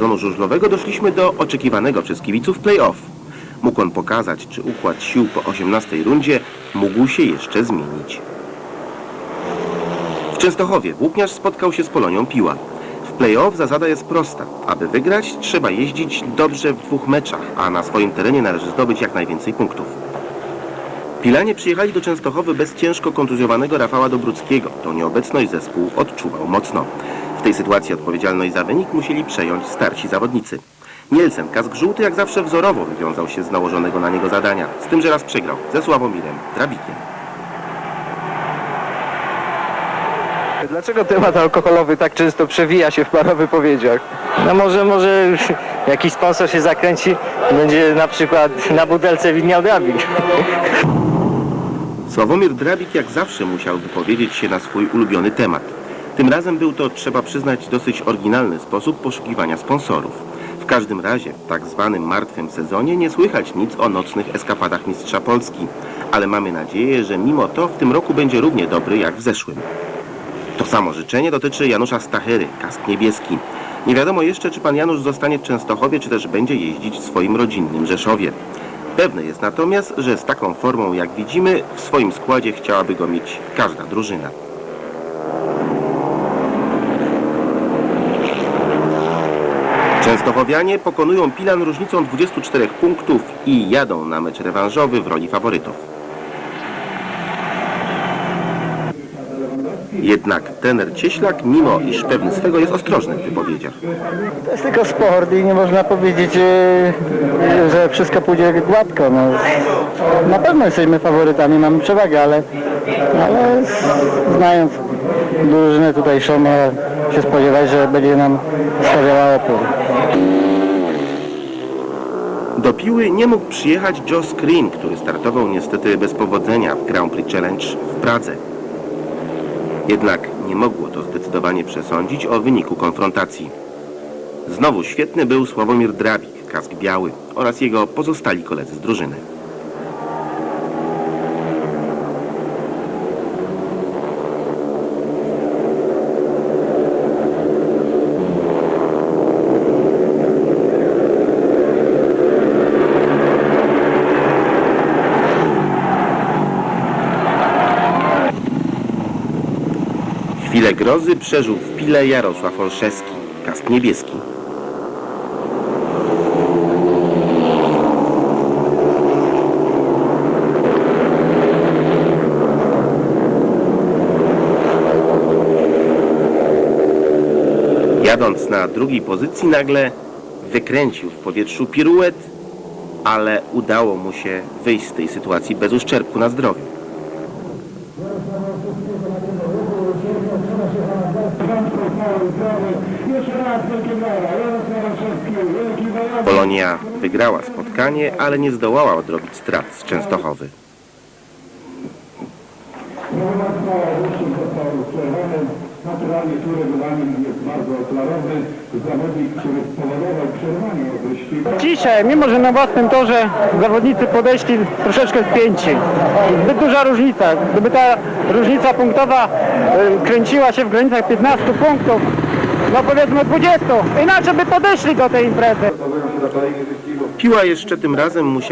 sezonu żużlowego doszliśmy do oczekiwanego przez kibiców play-off. Mógł on pokazać, czy układ sił po 18 rundzie mógł się jeszcze zmienić. W Częstochowie włókniarz spotkał się z Polonią Piła. W play-off zasada jest prosta. Aby wygrać, trzeba jeździć dobrze w dwóch meczach, a na swoim terenie należy zdobyć jak najwięcej punktów. Pilanie przyjechali do Częstochowy bez ciężko kontuzjowanego Rafała Dobruckiego. To nieobecność zespół odczuwał mocno. W tej sytuacji odpowiedzialność za wynik musieli przejąć starsi zawodnicy. Nielsen, kask żółty jak zawsze wzorowo wywiązał się z nałożonego na niego zadania, z tym, że raz przegrał ze Sławomirem Drabikiem. Dlaczego temat alkoholowy tak często przewija się w Pana wypowiedziach? No może, może jakiś sponsor się zakręci, będzie na przykład na butelce widniał drabik. Sławomir Drabik jak zawsze musiał wypowiedzieć się na swój ulubiony temat. Tym razem był to, trzeba przyznać, dosyć oryginalny sposób poszukiwania sponsorów. W każdym razie w tak zwanym martwym sezonie nie słychać nic o nocnych eskapadach mistrza Polski, ale mamy nadzieję, że mimo to w tym roku będzie równie dobry jak w zeszłym. To samo życzenie dotyczy Janusza Stachyry, kask niebieski. Nie wiadomo jeszcze, czy pan Janusz zostanie w Częstochowie, czy też będzie jeździć w swoim rodzinnym Rzeszowie. Pewne jest natomiast, że z taką formą, jak widzimy, w swoim składzie chciałaby go mieć każda drużyna. Częstochowianie pokonują Pilan różnicą 24 punktów i jadą na mecz rewanżowy w roli faworytów. Jednak trener Cieślak, mimo iż pewny swego, jest ostrożny w wypowiedziach. To jest tylko sport i nie można powiedzieć, e, że wszystko pójdzie gładko. No. Na pewno jesteśmy faworytami, mamy przewagę, ale, ale znając drużynę tutejszą, można się spodziewać, że będzie nam stawiała opór. Do Piły nie mógł przyjechać Joe Screen, który startował niestety bez powodzenia w Grand Prix Challenge w Pradze. Jednak nie mogło to zdecydowanie przesądzić o wyniku konfrontacji. Znowu świetny był Sławomir Drabik, kask biały oraz jego pozostali koledzy z drużyny. Chwilę grozy przeżył w Pile Jarosław Olszewski, kask niebieski. Jadąc na drugiej pozycji nagle wykręcił w powietrzu piruet, ale udało mu się wyjść z tej sytuacji bez uszczerbku na zdrowiu. Polonia wygrała spotkanie, ale nie zdołała odrobić strat z Częstochowy. Naturalnie tu regulamin jest bardzo klarowny. Zawodnik, który spowodował przerwanie wyścigu. Dzisiaj, mimo że na własnym torze zawodnicy podeszli troszeczkę spięci. Zbyt duża różnica. Gdyby ta różnica punktowa y, kręciła się w granicach 15 punktów, no powiedzmy 20, inaczej by podeszli do tej imprezy. Piła jeszcze tym razem musiała